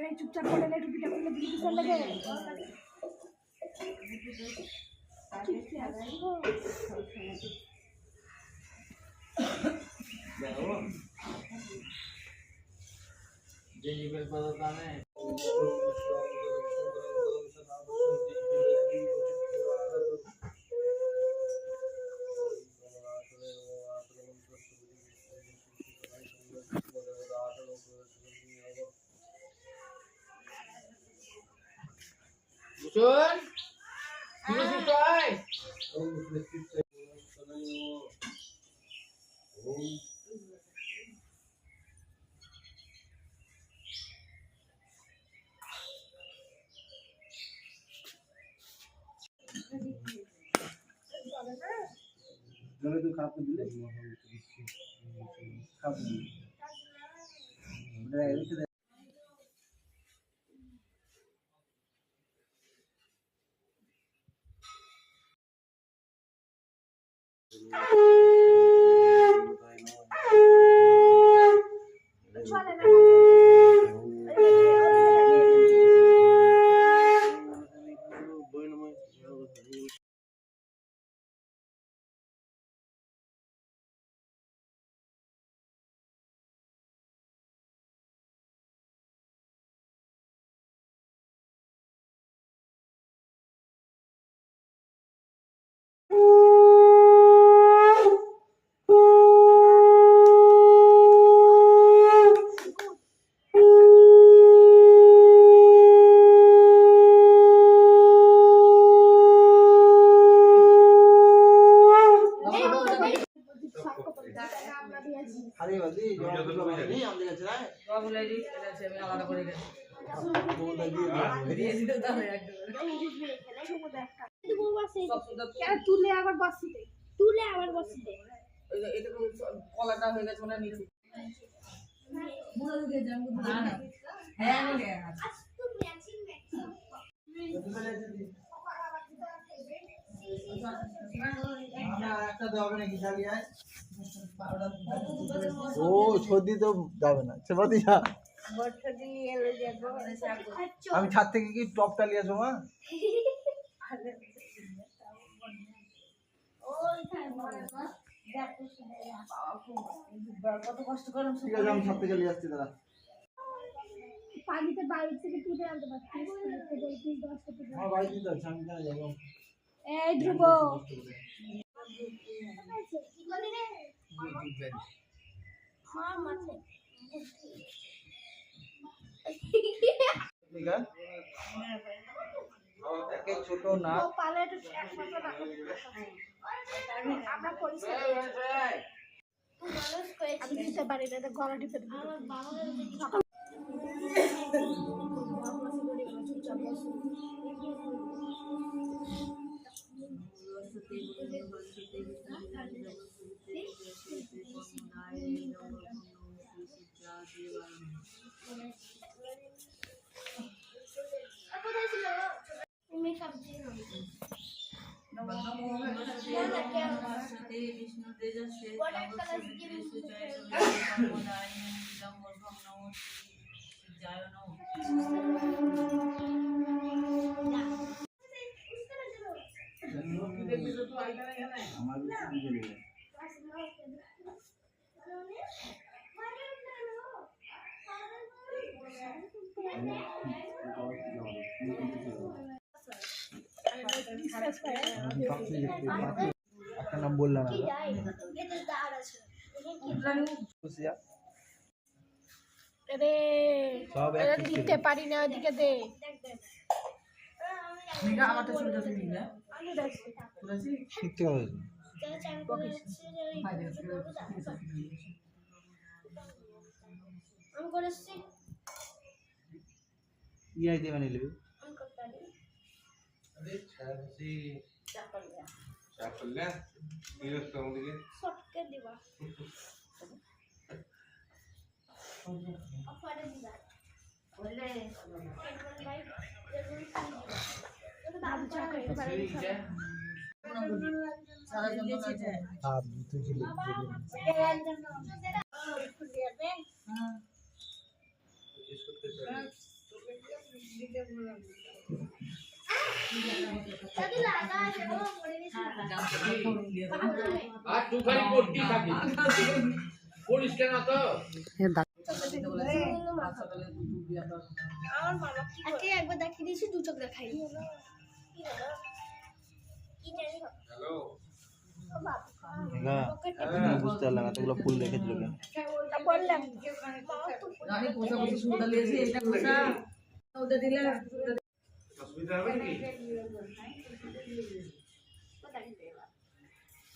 এই চুপচাপ করে নে টুপিটা খুলে দিবি কিসের লাগে Sun, dulu sukai. জলে তো খারাপ করে দিলে খারাপ করে দিলে ওটা sudah কেন তুলে আবার বসিতে তুলে আবার বসিতে itu কলাটা হয়ে গেছে মানে নিচে না না আমি হ্যাঁ একটা দেওয়া হবে নাকি চালিয়ে ও সর্দি তো যাবে না। সেবাদি যা। আমি ছাদ থেকে কি টপটা নিয়ে আসব মা? আমি ছাদ থেকে নিয়ে আসছি দাদা। পানিতে বাইরে থেকে তুলে আনতে পারছিস বলছিস দশটা থেকে আমার বাড়িতে তো আমি কেন যাব। এই ধ্রুব। ছোট না। আমরা পরিষ্কার আমি দিতে পারি না গলা টিপে দিবি। আমার বেশি চলে যায় বিশ্বাস করে একটা নাম বললাম কি যায় এদের দাঁড় আছে। রে সব এক এটা দিতে পারি না ওদিকে দে। এটা আমারটা সুবিধা তুমি না আমি শিখতে হবে। করেছি। করতে পারি। দিবা অফারে দিবা বললে ভাই বাবু চাকরি করে সারা জন্য আছে আর তুই ছিল একবার দেখিয়ে দিয়েছি দেখাই ফুল ওদের দিলে অসুবিধা হবে কি কখন আসছে আমি কথা বলিস না মুখে তুইলে কমে গেলে কি হলো তো রাগ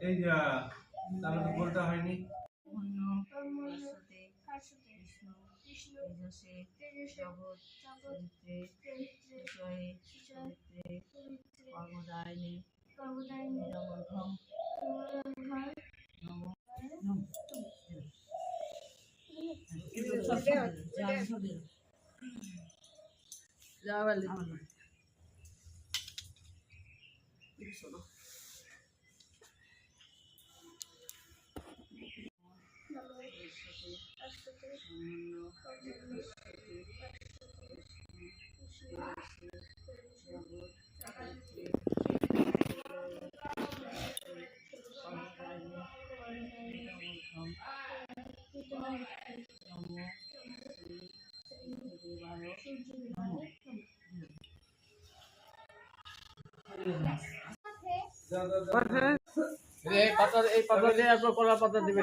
এই যা তাহলে তো বলতে হয়নি। যা বলে। এই পাতা এই পাতা দিয়ে একবার কলা পাতা দিবে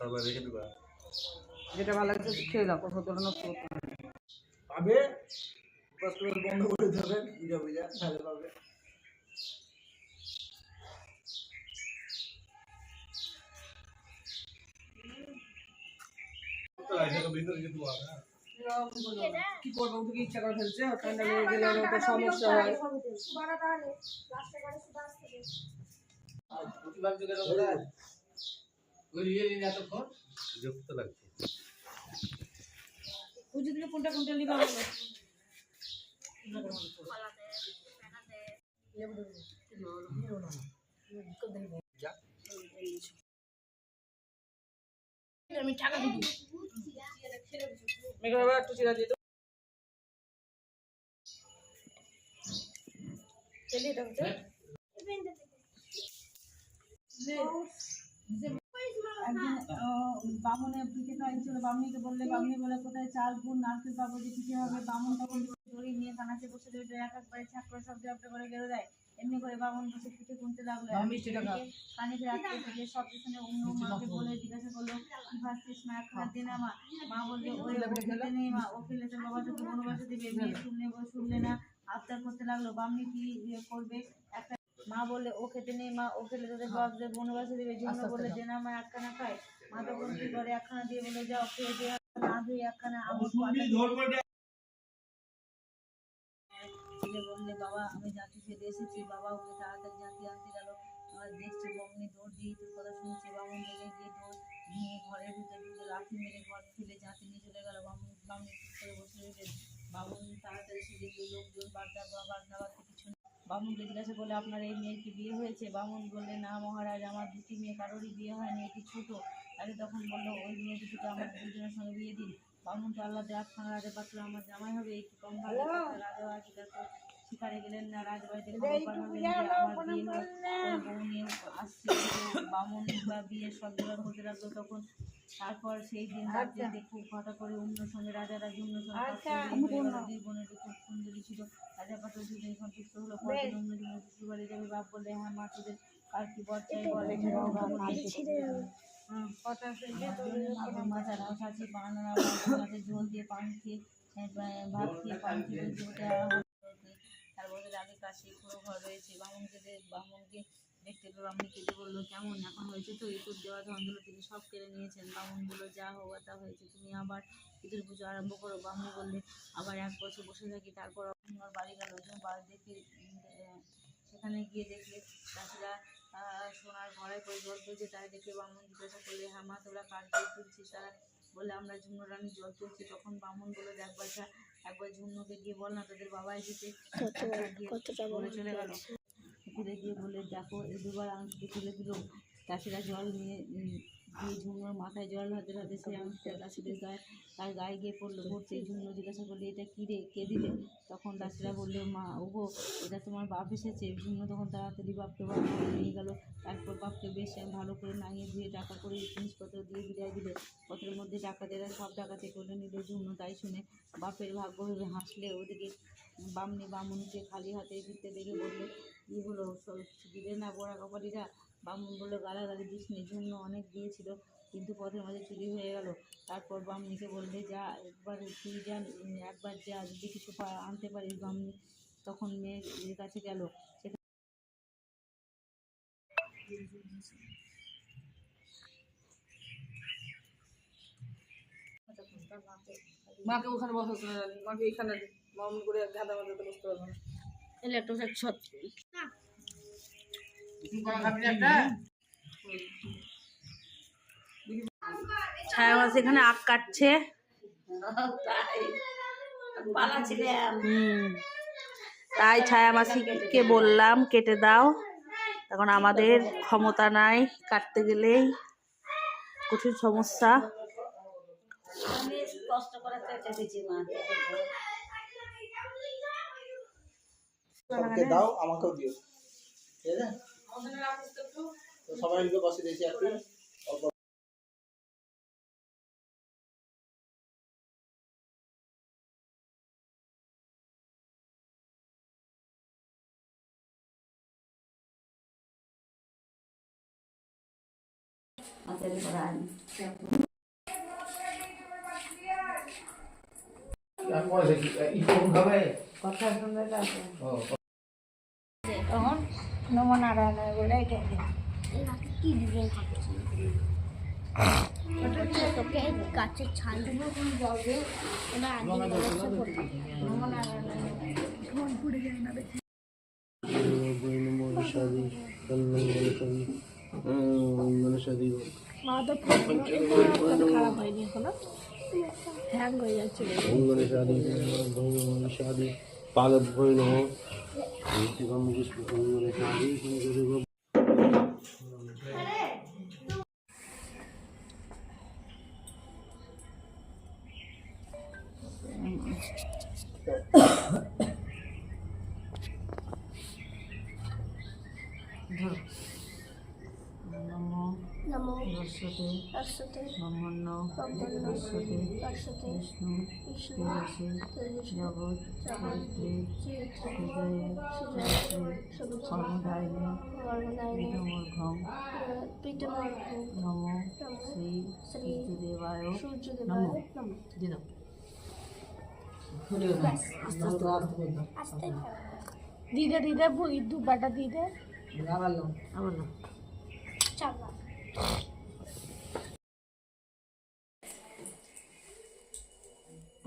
হবে রেখে দিবা যেটা ভালো লাগছে খেয়ে দাও কথা তোলা নষ্ট করতে হবে না। পাবে বন্ধ করে দেবেন বুঝা বুঝা তাহলে পাবে ভিতরে যেতে পারবে না কি করব ও ইচ্ছা করে ফেলছে? ঠান্ডা লেগে গেলে সমস্যা হয়। আসতে দে বিরক্ত লাগছে। বুঝে দিলে কোনটা কোনটা নিবা বলো আমি টাকা দিবি। মেঘা বাবা একটু চিরা দিয়ে বামুনে খাইছিল বামুনিকে বললে বামুনি বলে কোথায় চাল গুড় নারকেল পাবো যে পিঠে হবে? বামুন তখন দড়ি নিয়ে কানাচে বসে রইল। এক একবারে ছাকরা শব্দ একটা করে গেলে দেয় এমনি করে বামুন বসে পিঠে গুনতে লাগল। কানে আটকে থেকে সব পিছনে অন্য মাকে বলে জিজ্ঞাসা করল কি ভাবছিস মা খাওয়া দিন মা। মা বললে ওই খেতে নেই মা ও খেলে তোর বাবা তোকে বনবাসে দিবে মেয়ে শুনলে শুনলে না। আবদার করতে লাগল বামনি কি ইয়ে করবে? একটা মা বললে ও খেতে নেই মা ও খেলে তোদের বাপদের বনবাসে দিবে? জন্য বলে যে। না মা একখানা খায়। মা তখন কি করে একখানা দিয়ে বলে যাও খেয়ে দিয়ে না ধুয়ে একখানা পাতা ছেলে বললে বাবা, আমি জাতি ফেলে এসেছি, বাবা ওকে তাড়াতাড়ি জাতি আনতে গেল। আর দেখছে বমনি দৌড় দিয়ে তোর কথা শুনছে বামুন লেগে গিয়ে দৌড়, নিয়ে ঘরের ভিতরে ঢুকে লাঠি মেরে ঘর ফেলে জাতি নিয়ে চলে গেল। বামুন বামনি চুপ করে বসে রইলেন বামুন তাড়াতাড়ি সে দেখল লোকজন বাগদা বাগদা কিছু। বামুনকে জিজ্ঞাসা করলে আপনার এই মেয়ের কি বিয়ে হয়েছে? বামুন বললে, না মহারাজ, আমার দুটি মেয়ে কারোরই বিয়ে হয়নি, এটি ছোট। তাহলে তখন বলল, ওই মেয়ে দুটোকে আমার দুজনের সঙ্গে বিয়ে দিন বামুন তো আল্লাহ দেখ খান রাজা পাত্র আমার জামাই হবে একটু কম ভালো রাজা বাড়িটা তো শিকারে গেলেন না রাজবাড়িতে আসছে বামুন বা বিয়ের সব জোগাড় হতে লাগল তখন। তারপর সেই দিন রাত্রিতে খুব কথা করে অন্য সঙ্গে রাজারা জন্য দুই বোনের খুব সুন্দরী ছিল রাজা পাত্র দুজন সন্তুষ্ট হলো পরদিন অন্য দিন শ্বশুর বাড়ি যাবে বাপ বলে হ্যাঁ মা তোদের কার কি বর চাই বলে আগে কাছে পুরো ঘর রয়েছে দেখতে কেটে বলল কেমন এখন হয়েছে তো ইঁদুর দেওয়া ধন্দলো তিনি সব কেড়ে নিয়েছেন বামুন বলল যা হওয়া তা হয়েছে তুমি আবার ইঁদুর পুজো আরম্ভ করো বামুনি বললে আবার এক বছর বসে থাকি তারপর বাড়ি গেল, বাড়ি দেখে সেখানে গিয়ে দেখলে চাষিরা সোনার ঘরে জল তুলছে তারা দেখে ব্রাহ্মণ জিজ্ঞাসা করলে হ্যাঁ মা তোরা কার জল তুলছিস তারা বলে আমরা ঝুমু রানী জল তুলছি। তখন ব্রাহ্মণ বলে দেখ বাছা একবার ঝুমুকে গিয়ে বল না তোদের বাবা এসেছে। বলে চলে গেল। পুকুরে গিয়ে বলে দেখো এই দুবার আমি তুলে দিল। চাষিরা জল নিয়ে দিয়ে ঝুমুর মাথায় জল হাতে হাতে সেই আংশটা চাষিদের গায়ে, তার গায়ে গিয়ে পড়ল। পড়ছে ঝুমুর জিজ্ঞাসা করলে, এটা কী রে? কে দিলে? তখন চাষিরা বলল, মা, ওগো, এটা তোমার বাপ এসেছে। ঝুমু তখন তাড়াতাড়ি বাপকে বাপ নিয়ে গেল। তারপর বাপকে বেশ ভালো করে নাইয়ে ধুয়ে টাকা করে জিনিসপত্র দিয়ে বিদায় দিলে। পত্রের মধ্যে ডাকাতেরা সব ডাকাতি করে নিল। ঝুমু তাই শুনে বাপের ভাগ্য ভেবে হাসলে। ওদিকে বামনি বামুনকে খালি হাতে ফিরতে দেখে বললে, কী হলো? দিলে না বড়া কপালিরা? বামুন বলল গালাগালি দিস নি। ঝুমু অনেক দিয়েছিল কিন্তু পথের মাঝে চুরি হয়ে গেল। তারপর বামনিকে বললে যা একবার তুই যা একবার যা যদি কিছু আনতে পারিস বামনি। তখন মেয়ের কাছে গেল। মাকে ওখানে বসাতে মাকে এখানে মামুন করে গাদা বাজাতে বসতে পারবে না। ছায়া এখানে আখ কাটছে। তাই ছায়া মাসিকে বললাম, কেটে দাও। এখন আমাদের ক্ষমতা নাই কাটতে গেলেই। কঠিন সমস্যা। দাও, আমাকেও দিও। ঠিক আছে? তো সবাই মিলে বসে দিয়েছি আর কি অল্প তখন নমনারায়ণ বলে এটা কি ডিজাইন তোকে গাছের ছাল দেবো কোনো দিয়ে ওটা আগে হ্যাং হয়ে যাচ্ছে। पालक भूल हो Ugh. ব্রহ্মণ্য বিষ্ণু তেজসে জগৎ জগত্রে হৃদয়ে কর্মদায়িনী কর্মদায়িনী নম শ্রী সূর্যদেবায় নমঃ। দিদে দিদে দুবাটা দিদে। আবার না